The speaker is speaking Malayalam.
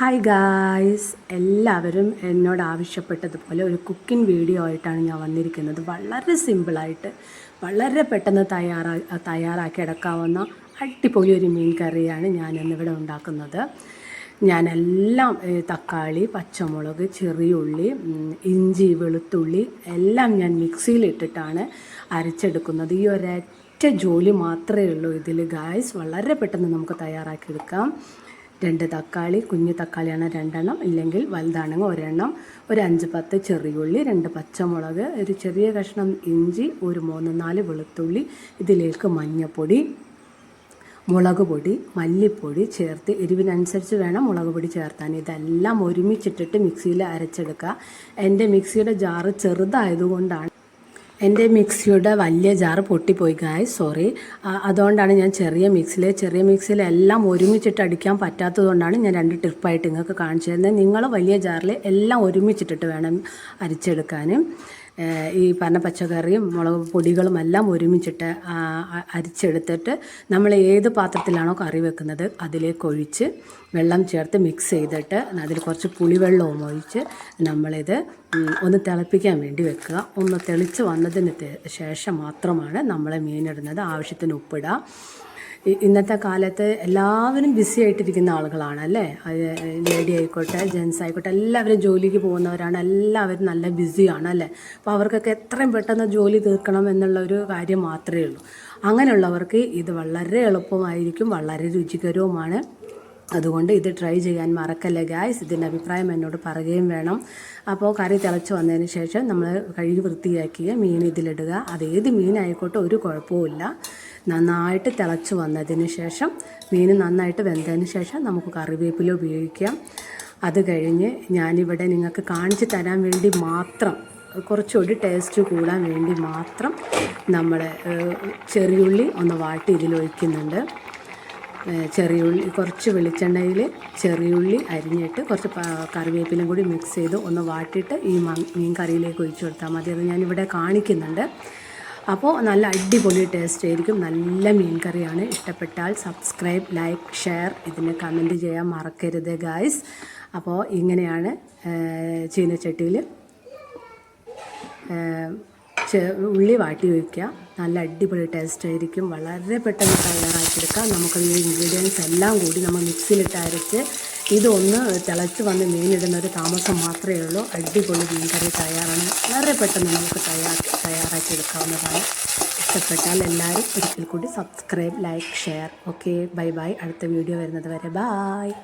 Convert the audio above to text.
ഹായ് ഗായ്സ് എല്ലാവരും എന്നോട് ആവശ്യപ്പെട്ടതുപോലെ ഒരു കുക്കിംഗ് വീഡിയോ ആയിട്ടാണ് ഞാൻ വന്നിരിക്കുന്നത്. വളരെ സിമ്പിളായിട്ട് വളരെ പെട്ടെന്ന് തയ്യാറാ തയ്യാറാക്കി എടുക്കാവുന്ന അടിപൊളി ഒരു മീൻ കറിയാണ് ഞാൻ ഇന്നിവിടെ ഉണ്ടാക്കുന്നത്. ഞാനെല്ലാം തക്കാളി പച്ചമുളക് ചെറിയുള്ളി ഇഞ്ചി വെളുത്തുള്ളി എല്ലാം ഞാൻ മിക്സിയിലിട്ടിട്ടാണ് അരച്ചെടുക്കുന്നത്. ഈ ഒരൊറ്റ ജോലി മാത്രമേ ഉള്ളൂ ഇതിൽ ഗായ്സ് വളരെ പെട്ടെന്ന് നമുക്ക് തയ്യാറാക്കിയെടുക്കാം രണ്ട് തക്കാളി കുഞ്ഞു തക്കാളിയാണ് രണ്ടെണ്ണം. ഇല്ലെങ്കിൽ വലുതാണെങ്കിൽ ഒരെണ്ണം. ഒരു അഞ്ച് പത്ത് ചെറിയുള്ളി രണ്ട് പച്ചമുളക് ഒരു ചെറിയ കഷ്ണം ഇഞ്ചി ഒരു മൂന്ന് നാല് വെളുത്തുള്ളി ഇതിലേക്ക് മഞ്ഞൾപ്പൊടി മുളക് പൊടി മല്ലിപ്പൊടി ചേർത്ത് എരിവിനനുസരിച്ച് വേണം മുളക് പൊടി ചേർത്താൻ. ഇതെല്ലാം ഒരുമിച്ചിട്ടിട്ട് മിക്സിയിൽ അരച്ചെടുക്കുക. എന്റെ മിക്സിയുടെ ജാറ് ചെറുതായതുകൊണ്ടാണ് എന്റെ മിക്സിയുടെ വലിയ ജാറ് പൊട്ടിപ്പോയി ഗായ് സോറി അതുകൊണ്ടാണ് ഞാൻ ചെറിയ മിക്സിയിൽ ചെറിയ മിക്സിയിൽ എല്ലാം ഒരുമിച്ചിട്ട് അടിക്കാൻ പറ്റാത്തതുകൊണ്ടാണ് ഞാൻ രണ്ട് ട്രിപ്പായിട്ട് നിങ്ങൾക്ക് കാണിച്ചു തരുന്നത് നിങ്ങൾ വലിയ ജാറിൽ എല്ലാം ഒരുമിച്ചിട്ടിട്ട് വേണം അരിച്ചെടുക്കാനും. ഈ പറഞ്ഞ പച്ചക്കറിയും മുളക് പൊടികളും എല്ലാം ഒരുമിച്ചിട്ട് അരിച്ചെടുത്തിട്ട് നമ്മൾ ഏത് പാത്രത്തിലാണോ കറി വെക്കുന്നത് അതിലേക്ക് ഒഴിച്ച് വെള്ളം ചേർത്ത് മിക്സ് ചെയ്തിട്ട് അതിൽ കുറച്ച് പുളിവെള്ളവും ഒഴിച്ച് നമ്മളിത് ഒന്ന് തിളപ്പിക്കാൻ വേണ്ടി വെക്കുക. ഒന്ന് തെളിച്ച് വന്നതിന് ശേഷം മാത്രമാണ് നമ്മൾ മീനിടുന്നത്. ആവശ്യത്തിന് ഉപ്പിടുക ഇന്നത്തെ കാലത്ത് എല്ലാവരും ബിസി ആയിട്ടിരിക്കുന്ന ആളുകളാണ് അല്ലേ? ലേഡി ആയിക്കോട്ടെ ജെൻസ് ആയിക്കോട്ടെ എല്ലാവരും ജോലിക്ക് പോകുന്നവരാണ് എല്ലാവരും നല്ല ബിസിയാണ് അല്ലേ? അപ്പോൾ അവർക്കൊക്കെ എത്രയും പെട്ടെന്ന് ജോലി തീർക്കണം എന്നുള്ള ഒരു കാര്യം മാത്രമേ ഉള്ളൂ. അങ്ങനെയുള്ളവർക്ക് ഇത് വളരെ എളുപ്പമായിരിക്കും വളരെ രുചികരവുമാണ്. അതുകൊണ്ട് ഇത് ട്രൈ ചെയ്യാൻ മറക്കല്ല ഗായ്സ് ഇതിന്റെ അഭിപ്രായം എന്നോട് പറയുകയും വേണം. അപ്പോൾ കറി തിളച്ച് വന്നതിന് ശേഷം നമ്മൾ കഴുകി വൃത്തിയാക്കിയ മീൻ ഇതിലിടുക. അത് ഏത് മീനായിക്കോട്ടെ ഒരു കുഴപ്പവുമില്ല നന്നായിട്ട് തിളച്ച് വന്നതിന് ശേഷം മീൻ നന്നായിട്ട് വെന്തതിന് ശേഷം നമുക്ക് കറിവേപ്പില ഉപയോഗിക്കാം. അത് കഴിഞ്ഞ് ഞാനിവിടെ നിങ്ങൾക്ക് കാണിച്ചു തരാൻ വേണ്ടി മാത്രം കുറച്ചുകൂടി ടേസ്റ്റ് കൂടാൻ വേണ്ടി മാത്രം നമ്മൾ ചെറിയുള്ളി ഒന്ന് വാട്ടി ഇതിലൊഴിക്കുന്നുണ്ട്. ചെറിയുള്ളി കുറച്ച് വെളിച്ചെണ്ണയിൽ ചെറിയുള്ളി അരിഞ്ഞിട്ട് കുറച്ച് കറിവേപ്പിലും കൂടി മിക്സ് ചെയ്ത് ഒന്ന് വാട്ടിയിട്ട് ഈ മീൻ കറിയിലേക്ക് ഒഴിച്ചു കൊടുത്താൽ മതി. അത് ഞാനിവിടെ കാണിക്കുന്നുണ്ട്. അപ്പോൾ നല്ല അടിപൊളി ടേസ്റ്റ് ആയിരിക്കും. നല്ല മീൻ കറിയാണ്. ഇഷ്ടപ്പെട്ടാൽ സബ്സ്ക്രൈബ് ലൈക്ക് ഷെയർ ഇതിന് കമന്റ് ചെയ്യാൻ മറക്കരുത് ഗായ്സ് അപ്പോൾ ഇങ്ങനെയാണ് ചീനച്ചട്ടിയിൽ ഉള്ളി വാട്ടി വയ്ക്കുക നല്ല അടിപൊളി ടേസ്റ്റ് ആയിരിക്കും. വളരെ പെട്ടെന്ന് തയ്യാറാക്കിയെടുക്കാം. നമുക്കത് ഈ ഇൻഗ്രീഡിയൻസ് എല്ലാം കൂടി നമ്മൾ മിക്സിയിലിട്ട് അരച്ച് ഇതൊന്ന് തിളച്ച് വന്ന് മീനിടുന്ന ഒരു താമസം മാത്രമേ ഉള്ളൂ. അടിപൊളി മീൻ കറി തയ്യാറാണ്. വളരെ പെട്ടെന്ന് നമുക്ക് തയ്യാറാക്കി തയ്യാറാക്കിയെടുക്കാവുന്നതാണ്. ഇഷ്ടപ്പെട്ടാൽ എല്ലാവരും ഒരിക്കൽ കൂടി subscribe like share okay bye bye അടുത്ത വീഡിയോ വരുന്നത് വരെ. ബായ്